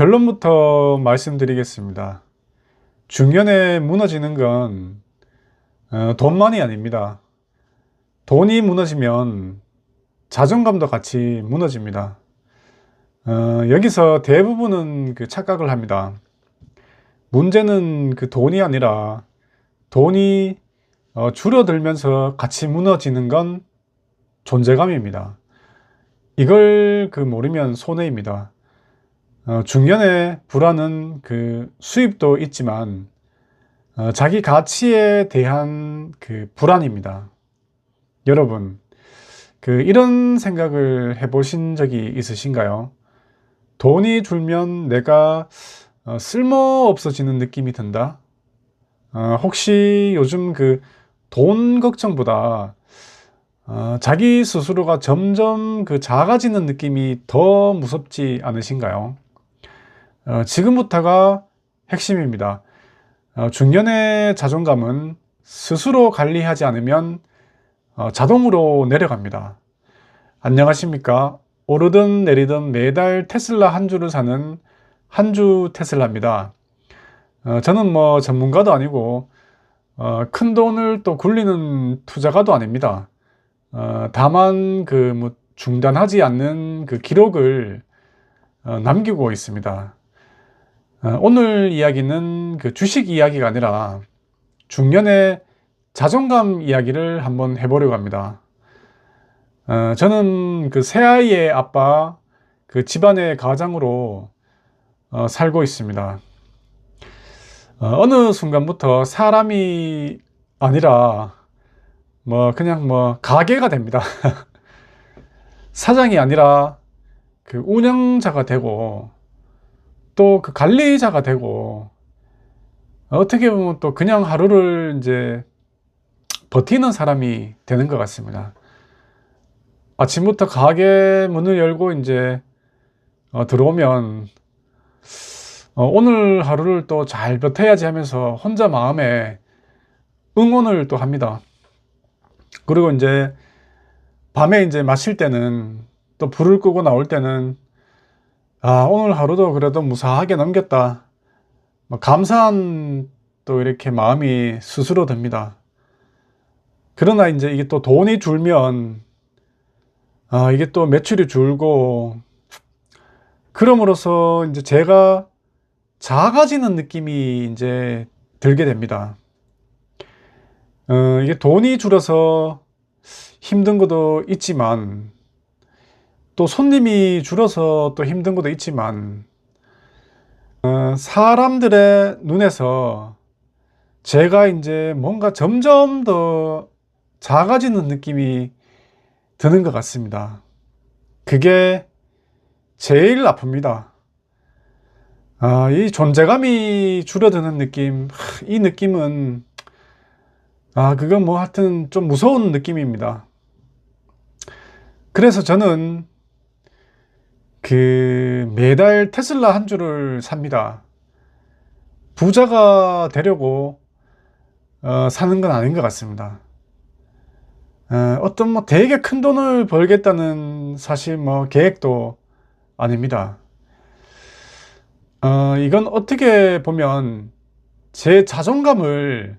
결론부터 말씀드리겠습니다. 중년에 무너지는 건 어, 돈만이 아닙니다. 돈이 무너지면 자존감도 같이 무너집니다. 어, 여기서 대부분은 그 착각을 합니다. 문제는 그 돈이 아니라 돈이 어, 줄어들면서 같이 무너지는 건 존재감입니다. 이걸 그 모르면 손해입니다. 어, 중년의 불안은 그 수입도 있지만 어, 자기 가치에 대한 그 불안입니다. 여러분, 그 이런 생각을 해보신 적이 있으신가요? 돈이 줄면 내가 어, 쓸모 없어지는 느낌이 든다. 어, 혹시 요즘 그 돈 걱정보다 어, 자기 스스로가 점점 그 작아지는 느낌이 더 무섭지 않으신가요? 어, 지금부터가 핵심입니다. 어, 중년의 자존감은 스스로 관리하지 않으면 어, 자동으로 내려갑니다. 안녕하십니까? 오르든 내리든 매달 테슬라 한 주를 사는 한 주 테슬라입니다. 어, 저는 뭐 전문가도 아니고 어, 큰 돈을 또 굴리는 투자가도 아닙니다. 어, 다만 그 뭐 중단하지 않는 그 기록을 어, 남기고 있습니다. 어, 오늘 이야기는 그 주식 이야기가 아니라 중년의 자존감 이야기를 한번 해보려고 합니다. 어, 저는 그 새아이의 아빠, 그 집안의 가장으로 어, 살고 있습니다. 어, 느 순간부터 사람이 아니라 뭐 그냥 뭐 가게가 됩니다. 사장이 아니라 그 운영자가 되고 또 그 관리자가 되고 어떻게 보면 또 그냥 하루를 이제 버티는 사람이 되는 것 같습니다. 아침부터 가게 문을 열고 이제 어, 들어오면 어, 오늘 하루를 또 잘 버텨야지 하면서 혼자 마음에 응원을 또 합니다. 그리고 이제 밤에 이제 마실 때는 또 불을 끄고 나올 때는 아, 오늘 하루도 그래도 무사하게 넘겼다. 뭐 감사한 또 이렇게 마음이 스스로 듭니다. 그러나 이제 이게 또 돈이 줄면 아, 이게 또 매출이 줄고 그럼으로써 이제 제가 작아지는 느낌이 이제 들게 됩니다. 어, 이게 돈이 줄어서 힘든 것도 있지만 또 손님이 줄어서 또 힘든 것도 있지만 어, 사람들의 눈에서 제가 이제 뭔가 점점 더 작아지는 느낌이 드는 것 같습니다. 그게 제일 아픕니다. 아, 이 존재감이 줄어드는 느낌, 이 느낌은, 아, 그건 뭐 하여튼 좀 무서운 느낌입니다. 그래서 저는 그 매달 테슬라 한 주를 삽니다. 부자가 되려고 어, 사는 건 아닌 것 같습니다. 어, 어떤 뭐 되게 큰 돈을 벌겠다는 사실 뭐 계획도 아닙니다. 어, 이건 어떻게 보면 제 자존감을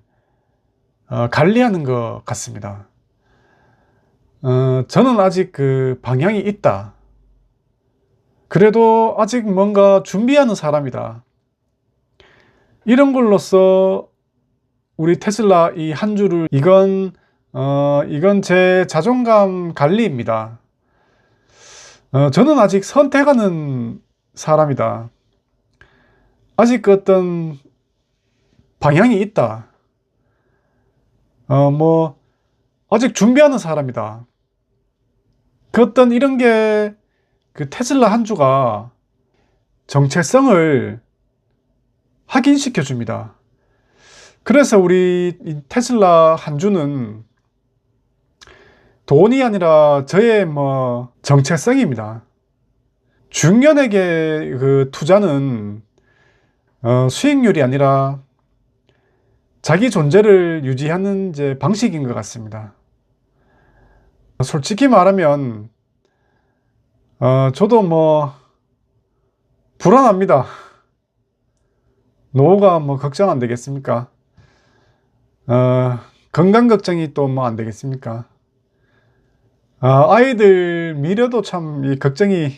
어, 관리하는 것 같습니다. 어, 저는 아직 그 방향이 있다. 그래도 아직 뭔가 준비하는 사람이다. 이런 걸로써 우리 테슬라 이 한 주를 이건 어, 이건 제 자존감 관리입니다. 어, 저는 아직 선택하는 사람이다. 아직 그 어떤 방향이 있다. 어, 뭐, 아직 준비하는 사람이다. 그 어떤 이런 게 그 테슬라 한 주가 정체성을 확인시켜 줍니다. 그래서 우리 테슬라 한 주는 돈이 아니라 저의 뭐 정체성입니다. 중년에게 그 투자는 어, 수익률이 아니라 자기 존재를 유지하는 이제 방식인 것 같습니다. 솔직히 말하면 어, 저도 뭐 불안합니다. 노후가 뭐 걱정 안 되겠습니까? 어, 건강 걱정이 또 뭐 안 되겠습니까? 아, 아이들 미래도 참 이 걱정이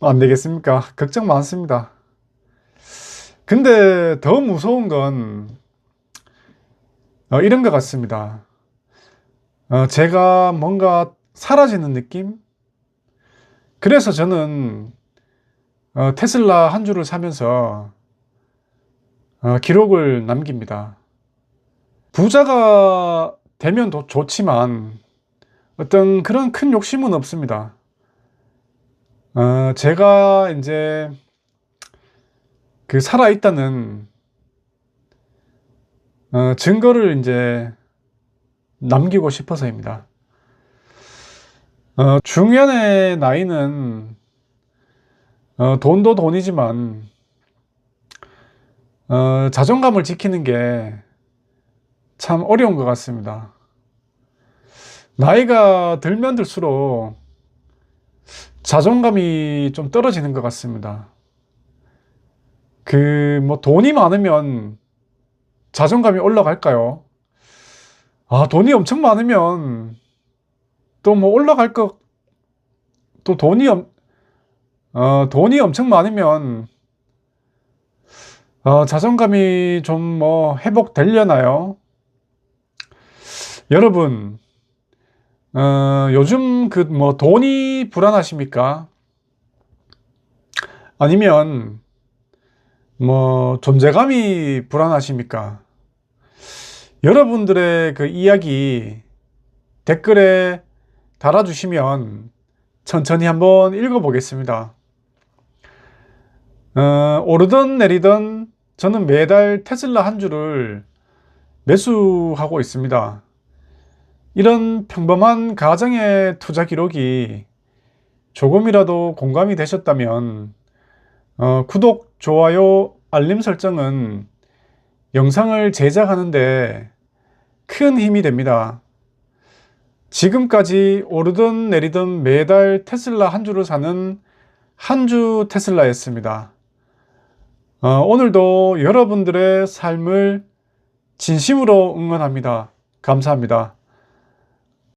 안 되겠습니까? 걱정 많습니다. 근데 더 무서운 건 어, 이런 것 같습니다. 어, 제가 뭔가 사라지는 느낌? 그래서 저는 어, 테슬라 한 주를 사면서 어, 기록을 남깁니다. 부자가 되면 더 좋지만 어떤 그런 큰 욕심은 없습니다. 어, 제가 이제 그 살아있다는 어, 증거를 이제 남기고 싶어서입니다. 어, 중년의 나이는 어, 돈도 돈이지만 어, 자존감을 지키는 게 참 어려운 것 같습니다. 나이가 들면 들수록 자존감이 좀 떨어지는 것 같습니다. 그, 뭐, 돈이 많으면 자존감이 올라갈까요? 아, 돈이 엄청 많으면 또 뭐 올라갈 것, 또 돈이, 엄, 어, 돈이 엄청 많으면 어, 자존감이 좀 뭐 회복되려나요? 여러분, 어, 요즘 그 뭐 돈이 불안하십니까? 아니면 뭐 존재감이 불안하십니까? 여러분들의 그 이야기 댓글에 달아주시면 천천히 한번 읽어보겠습니다. 어, 오르던 내리던 저는 매달 테슬라 한 주를 매수하고 있습니다. 이런 평범한 가정의 투자 기록이 조금이라도 공감이 되셨다면 어, 구독, 좋아요, 알림 설정은 영상을 제작하는데 큰 힘이 됩니다. 지금까지 오르든 내리든 매달 테슬라 한 주를 사는 한 주 테슬라였습니다. 어, 오늘도 여러분들의 삶을 진심으로 응원합니다. 감사합니다.